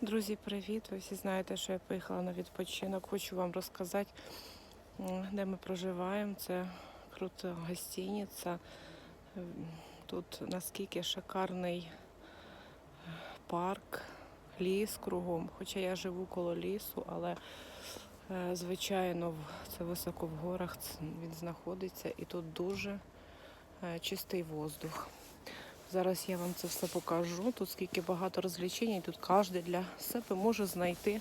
Друзі, привіт! Ви всі знаєте, що я поїхала на відпочинок. Хочу вам розказати, де ми проживаємо. Це крута гостиниця. Тут наскільки шикарний е, парк, ліс кругом. Хоча я живу коло лісу, але е, звичайно це високо в горах він знаходиться і тут дуже е, чистий воздух. Зараз я вам це все покажу. Тут скільки багато розвлечень, і тут кожен для себе може знайти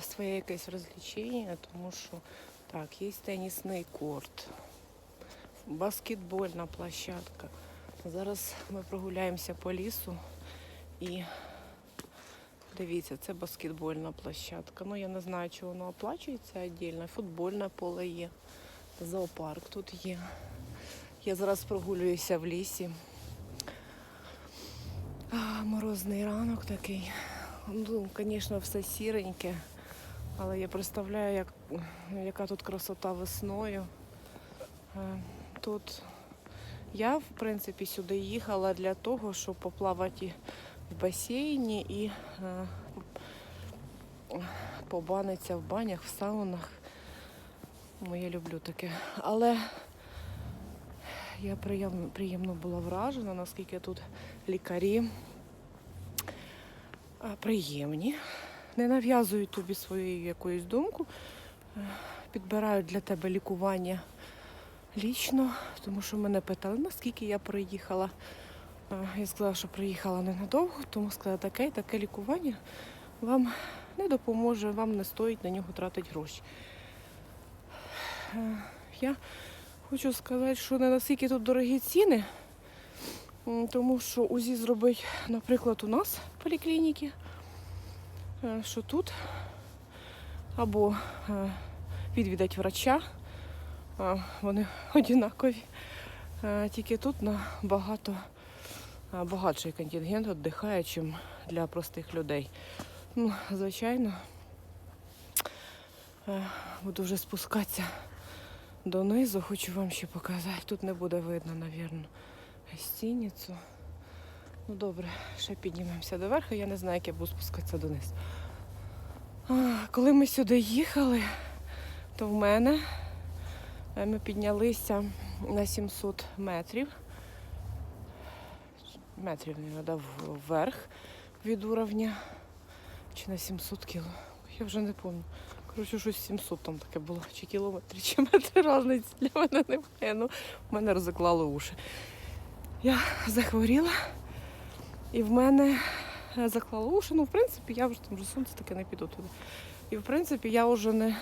своє якесь розвлечення, тому що так, є тенісний корт, баскетбольна площадка. Зараз ми прогуляємося по лісу і дивіться, це баскетбольна площадка. Ну я не знаю, чи воно оплачується віддільно. Футбольне поле є. Зоопарк тут є. Я зараз прогулююся в лісі. А, морозний ранок такий. Ну, звісно, все сіреньке, але я представляю, як, яка тут красота весною. Е, Тут я, в принципі, сюди їхала для того, щоб поплавати в басейні і е, побанитися в банях, в саунах. Ну, я люблю таке. Але я приємно, приємно була вражена, наскільки тут лікарі приємні. Не нав'язують тобі свою якусь думку, е, підбирають для тебе лікування лічно, тому що мене питали, наскільки я приїхала. Е, Я сказала, що приїхала ненадовго, тому сказала, таке таке лікування вам не допоможе, вам не стоїть на нього тратити гроші. Е, Я хочу сказати, що не настільки тут дорогі ціни, тому що УЗІ зробить, наприклад, у нас в поліклініці, е, що тут або е, відвідати врача, вони однакові. Е, Тільки тут набагато багатший контингент віддихає, ніж для простих людей. Ну, звичайно, буду вже спускатися донизу, хочу вам ще показати. Тут не буде видно, напевно, гостиницю. Ну добре, ще піднімемося доверху, я не знаю, як я буду спускатися донизу. А, коли ми сюди їхали, то в мене е, ми піднялися на 700 метрів. Метрів, не да, вверх від уровня. Чи на 700 кіло. Я вже не пам'ятаю. Коротше, щось 700 там таке було. Чи кілометри, чи метри різниці для мене немає. Ну, мене розіклали уші. Я захворіла, і в мене е, заклало уші. Ну, в принципі, я вже там вже сонце таке не піду туди. І в принципі, я вже не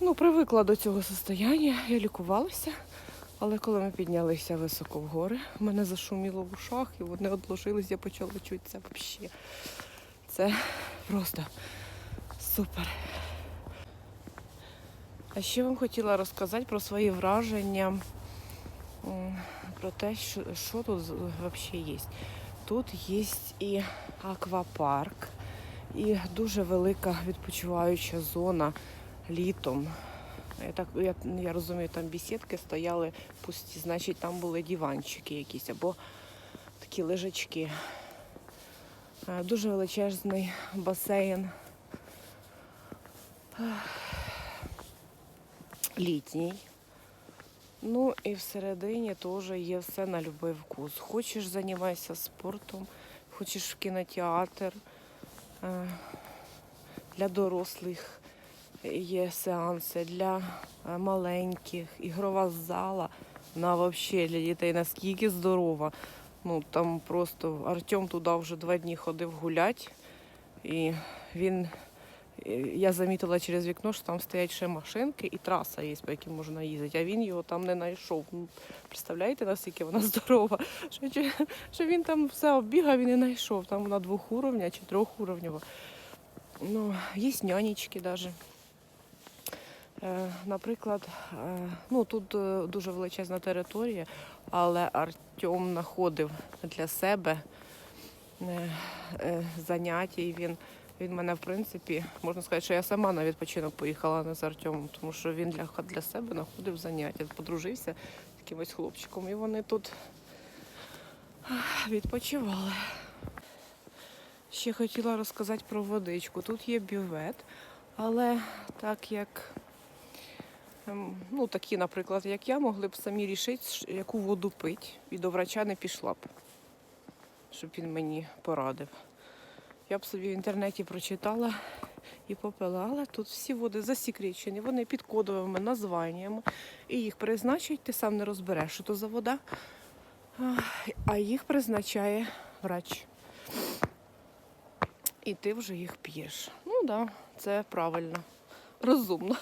ну, привикла до цього состояння. Я лікувалася. Але коли ми піднялися високо в гори, мене зашуміло в ушах, і вони одложились, я почала чутися взагалі. Це просто супер. А ще вам хотіла розказати про свої враження, про те, що, що тут взагалі є. Тут є і аквапарк, і дуже велика відпочиваюча зона літом. Я так я, я розумію, там бесідки стояли пусті, значить там були диванчики якісь або такі лежачки. Е, Дуже величезний басейн. Літній. Ну і всередині теж є все на будь-який вкус. Хочеш займайся спортом, хочеш в кінотеатр. Е, Для дорослих є сеанси, для е, маленьких, ігрова зала. Вона взагалі для дітей наскільки здорова. Ну там просто Артем туди вже два дні ходив гулять, і він. Я замітила через вікно, що там стоять ще машинки і траса є, по якій можна їздити, а він його там не знайшов. Ну, представляєте, наскільки вона здорова? Що, що він там все оббігав і не знайшов. Там вона двохуровня чи трьохуровнева. Ну, є нянечки навіть. Е, Наприклад, е, ну тут е, дуже величезна територія, але Артем знаходив для себе е, е, заняття. І він, він мене, в принципі, можна сказати, що я сама на відпочинок поїхала не з Артемом, тому що він для, для себе знаходив заняття, подружився з якимось хлопчиком. І вони тут відпочивали. Ще хотіла розказати про водичку. Тут є бювет, але так як ем, ну, такі, наприклад, як я, могли б самі рішити, яку воду пити. І до врача не пішла б, щоб він мені порадив. Я б собі в інтернеті прочитала і попила, але тут всі води засекречені, вони під кодовими названнями. І їх призначать, ти сам не розбереш, що то за вода, а їх призначає врач. І ти вже їх п'єш. Ну так, да, це правильно, розумно.